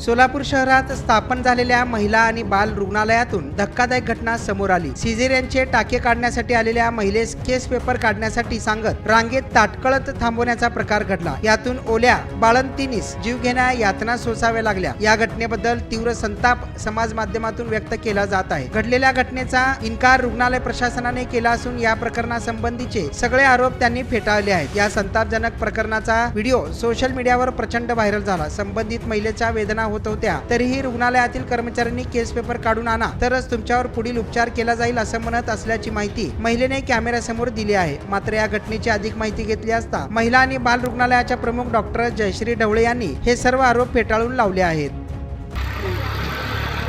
सोलापूर शहरात स्थापन झालेल्या महिला आणि बाल रुग्णालयातून धक्कादायक घटना समोर आली. सिझेरियनचे टाके काढण्यासाठी आलेल्या महिलेस केस पेपर काढण्यासाठी सांगत रांगेत ताटकळत थांबवण्याचा प्रकार घडला. यातून ओल्या बाळंतीनीस जीवघेण्या यातना सोसाव्या लागल्या. या घटनेबद्दल तीव्र संताप समाज माध्यमातून व्यक्त केला जात आहे. घडलेल्या घटनेचा इन्कार रुग्णालय प्रशासनाने केला असून या प्रकरणासंबंधीचे सगळे आरोप त्यांनी फेटाळले आहेत. या संतापजनक प्रकरणाचा व्हिडिओ सोशल मीडियावर प्रचंड व्हायरल झाला. संबंधित महिलेच्या वेदना होत होत्या. तरीही रुग्णालयातील कर्मचाऱ्यांनी केस पेपर काढून आणा. तरच तुमच्यावर पुढील उपचार केला जाईल असं म्हणत असल्याची माहिती महिलेने कॅमेऱ्यासमोर दिली आहे. मात्र या घटनेची अधिक माहिती घेतली असता महिला आणि बाल रुग्णालयाच्या प्रमुख डॉक्टर जयश्री ढवळे यांनी हे सर्व आरोप फेटाळून लावले आहेत.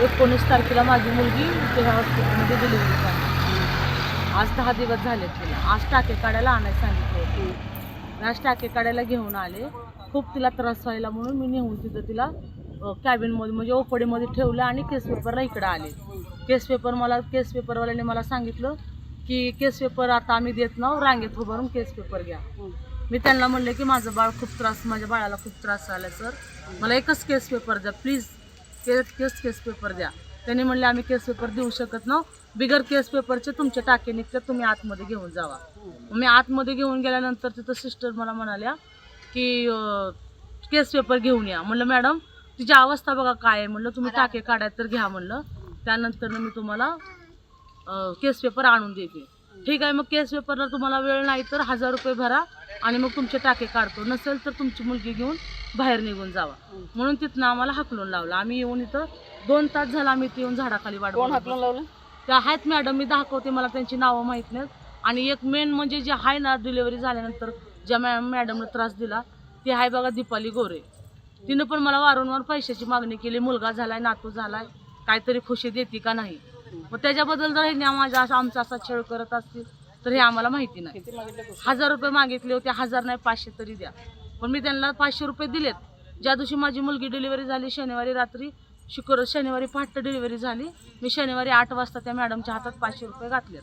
एकोणीस तारखेला माझी मुलगी इथे हॉस्पिटलमध्ये डिलिव्हरी झाली आज दहा दिवस झाले तिला. आज टाके काढायला आणायला सांगितलं होतं. आज टाके काढायला घेऊन आले. खूप तिला त्रास व्हायला म्हणून मी नेऊन तिथं तिला कॅबिनमध्ये म्हणजे ओपडीमध्ये ठेवलं आणि केस पेपरला इकडं आले. केस पेपर मला केस पेपरवाल्याने मला सांगितलं की केस पेपर आता आम्ही देत नाव रांगेत उभारून केस पेपर घ्या. मी त्यांना म्हणले की माझं बाळ खूप त्रास माझ्या बाळाला खूप त्रास झाला सर. मला एकच केस पेपर द्या please case case case paper द्या. त्यांनी म्हणले आम्ही केस पेपर देऊ शकत ना बिगर केस पेपरचे तुमचे टाके निघतात तुम्ही आतमध्ये घेऊन जावा. मी आतमध्ये घेऊन गेल्यानंतर तिथं सिस्टर मला म्हणाल्या की केस पेपर घेऊन या. म्हणलं मॅडम तिची अवस्था बघा काय आहे म्हणलं. तुम्ही टाके काढाय तर घ्या म्हणलं. त्यानंतर मी तुम्हाला केस पेपर आणून देते. ठीक आहे मग केस पेपरला तुम्हाला वेळ नाही तर हजार रुपये भरा आणि मग तुमचे टाके काढतो. नसेल तर तुमची मुलगी घेऊन बाहेर निघून जावा. म्हणून तिथनं आम्हाला हाकलून लावलं. आम्ही येऊन इथं दोन तास झाला आम्ही इथे येऊन झाडाखाली हाकलून लावलं? त्या आहेत मॅडम मी दाखवते मला त्यांची नावं माहीत नाहीत. आणि एक मेन म्हणजे जे आहे ना डिलिव्हरी झाल्यानंतर ज्या मॅ मॅडमला त्रास दिला ती आहे बघा दीपाली गोरे. तिनं पण मला वारंवार पैशाची मागणी केली मुलगा झालाय नातू झालाय काहीतरी खुशी देते का नाही? मग त्याच्याबद्दल जर ह्यांनी माझा असा आमचा असा छळ करत असतील तर हे आम्हाला माहिती नाही? हजार रुपये मागितले होते हजार नाही पाचशे तरी द्या. पण मी त्यांना पाचशे रुपये दिलेत. ज्या दिवशी माझी मुलगी डिलिव्हरी झाली शनिवारी रात्री शुक्र शनिवारी पहाटे डिलिव्हरी झाली मी शनिवारी आठ वाजता त्या मॅडमच्या हातात पाचशे रुपये घातलेत.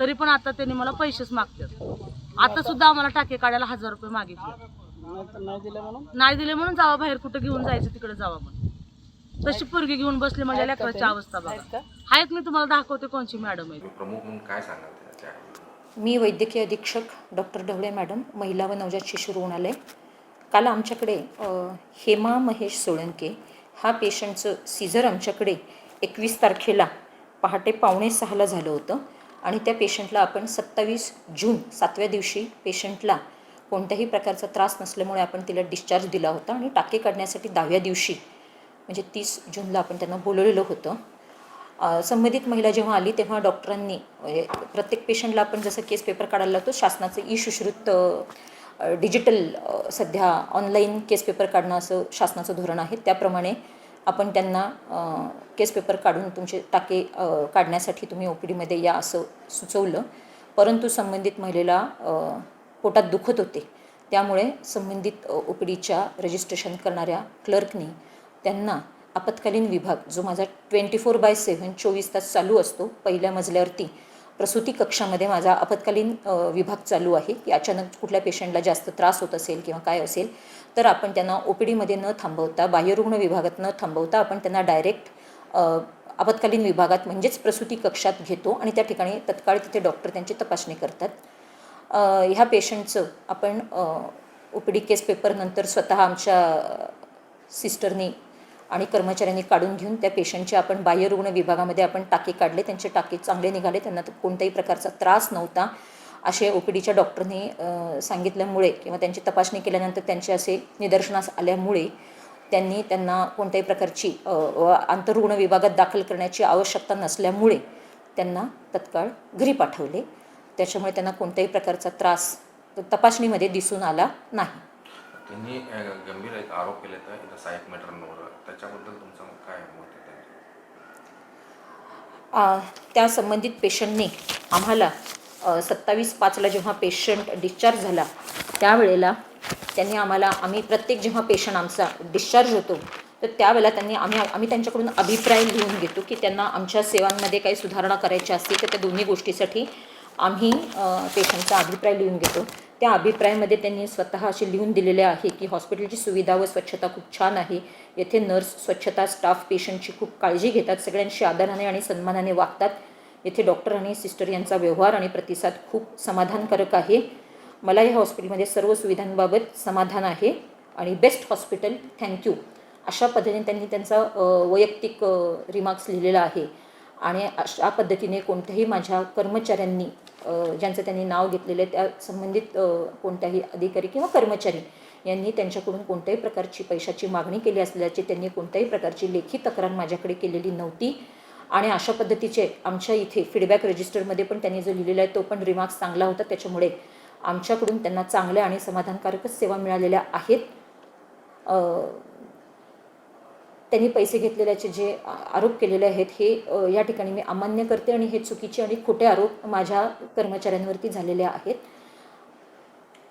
तरी पण आता त्यांनी मला पैसेच मागतात. आता सुद्धा आम्हाला टाके काढायला हजार रुपये मागितले. नाही दिलं म्हणून नाही दिले म्हणून जावा बाहेर कुठं घेऊन जायचं तिकडे जावा म्हणून. तशी पोरगी घेऊन बसली का लेकराची? अवस्था बघा. का? आहेत मी तुम्हाला दाखवते कोणची मॅडम आहे प्रमुख म्हणून काय सांगाल मी वैद्यकीय अधीक्षक डॉक्टर ढवळे मॅडम महिला व नवजात शिशु रुग्णालय. काल आमच्याकडे हेमा महेश सोळंके हा पेशंटचं सीझर आमच्याकडे एकवीस तारखेला पहाटे पावणे सहाला झालं होतं. आणि त्या पेशंटला आपण सत्तावीस जून सातव्या दिवशी पेशंटला कोणत्याही प्रकारचा त्रास नसल्यामुळे आपण तिला डिस्चार्ज दिला होता आणि टाके काढण्यासाठी दहाव्या दिवशी म्हणजे तीस जूनला आपण त्यांना बोलवलेलं होतं. संबंधित महिला जेव्हा आली तेव्हा डॉक्टरांनी म्हणजे प्रत्येक पेशंटला आपण जसं केस पेपर काढायला लावतो शासनाचं ई सुश्रुत डिजिटल सध्या ऑनलाईन केस पेपर काढणं असं शासनाचं धोरण आहे. त्याप्रमाणे आपण त्यांना केस पेपर काढून तुमचे टाके काढण्यासाठी तुम्ही ओ पी डीमध्ये या असं सुचवलं. परंतु संबंधित महिलेला पोटात दुखत होते. त्यामुळे संबंधित ओ पी डीच्या रजिस्ट्रेशन करणाऱ्या क्लर्कनी त्यांना आपत्कालीन विभाग जो माझा ट्वेंटी फोर बाय सेव्हन चोवीस तास चालू असतो पहिल्या मजल्यावरती प्रसूती कक्षामध्ये माझा आपत्कालीन विभाग चालू आहे की अचानक कुठल्या पेशंटला जास्त त्रास होत असेल किंवा काय असेल तर आपण त्यांना ओ पी डीमध्ये न थांबवता बाह्यरुग्ण विभागात न थांबवता आपण त्यांना डायरेक्ट आपत्कालीन विभागात म्हणजेच प्रसूती कक्षात घेतो आणि त्या ठिकाणी तत्काळ तिथे डॉक्टर त्यांची तपासणी करतात. ह्या पेशंटचं आपण ओपीडी केस पेपरनंतर स्वतः आमच्या सिस्टरनी आणि कर्मचाऱ्यांनी काढून घेऊन त्या पेशंटचे आपण बाह्यरुग्ण विभागामध्ये आपण टाके काढले. त्यांचे टाके चांगले निघाले. त्यांना कोणत्याही प्रकारचा त्रास नव्हता. असे ओ पी डीच्या डॉक्टरने सांगितल्यामुळे किंवा त्यांची तपासणी केल्यानंतर त्यांचे असे निदर्शनास आल्यामुळे त्यांनी त्यांना कोणत्याही प्रकारची आंतररुग्ण विभागात दाखल करण्याची आवश्यकता नसल्यामुळे त्यांना तत्काळ घरी पाठवले. त्याच्यामुळे त्यांना कोणत्याही प्रकारचा त्रास तपासणीमध्ये दिसून आला नाही. त्यांनी गंभीर एक आरोप केले साहेब त्याच्याबद्दल तुमचं काय मत आहे आ, त्या संबंधित पेशंटने आम्हाला सत्तावीस पाचला जेव्हा पेशंट डिस्चार्ज झाला त्यावेळेला त्यांनी आम्हाला आम्ही प्रत्येक जेव्हा पेशंट आमचा डिस्चार्ज होतो तर त्यावेळेला त्यांनी आम्ही आम्ही त्यांच्याकडून अभिप्राय लिहून घेतो की त्यांना आमच्या सेवांमध्ये काही सुधारणा करायची असतील तर त्या दोन्ही गोष्टीसाठी आम्ही पेशंटचा अभिप्राय लिहून घेतो. त्या अभिप्रायामध्ये त्यांनी स्वतः असे लिहून दिलेले आहे की हॉस्पिटलची सुविधा व स्वच्छता खूप छान आहे. येथे नर्स स्वच्छता स्टाफ पेशंटची खूप काळजी घेतात सगळ्यांशी आदराने आणि सन्मानाने वागतात. येथे डॉक्टर आणि सिस्टर यांचा व्यवहार आणि प्रतिसाद खूप समाधानकारक आहे. मला या हॉस्पिटलमध्ये सर्व सुविधांबाबत समाधान आहे आणि बेस्ट हॉस्पिटल थँक्यू अशा पद्धतीने त्यांनी त्यांचा वैयक्तिक रिमार्क्स लिहिलेला आहे. आणि अशा पद्धतीने कोणत्याही माझ्या कर्मचाऱ्यांनी ज्यांचं त्यांनी नाव घेतलेलं आहे त्या संबंधित कोणत्याही अधिकारी किंवा कर्मचारी यांनी त्यांच्याकडून कोणत्याही प्रकारची पैशाची मागणी केली असल्याची त्यांनी कोणत्याही प्रकारची लेखी तक्रार माझ्याकडे केलेली नव्हती. आणि अशा पद्धतीचे आमच्या इथे फीडबॅक रजिस्टरमध्ये पण त्यांनी जो लिहिलेला आहे तो पण रिमार्क्स चांगला होता. त्याच्यामुळे आमच्याकडून त्यांना चांगल्या आणि समाधानकारकच सेवा मिळालेल्या आहेत. त्यांनी पैसे घेतलेल्याचे जे आरोप केलेले आहेत हे या ठिकाणी मी अमान्य करते आणि हे चुकीचे आणि खोटे आरोप माझ्या कर्मचाऱ्यांवरती झालेले आहेत.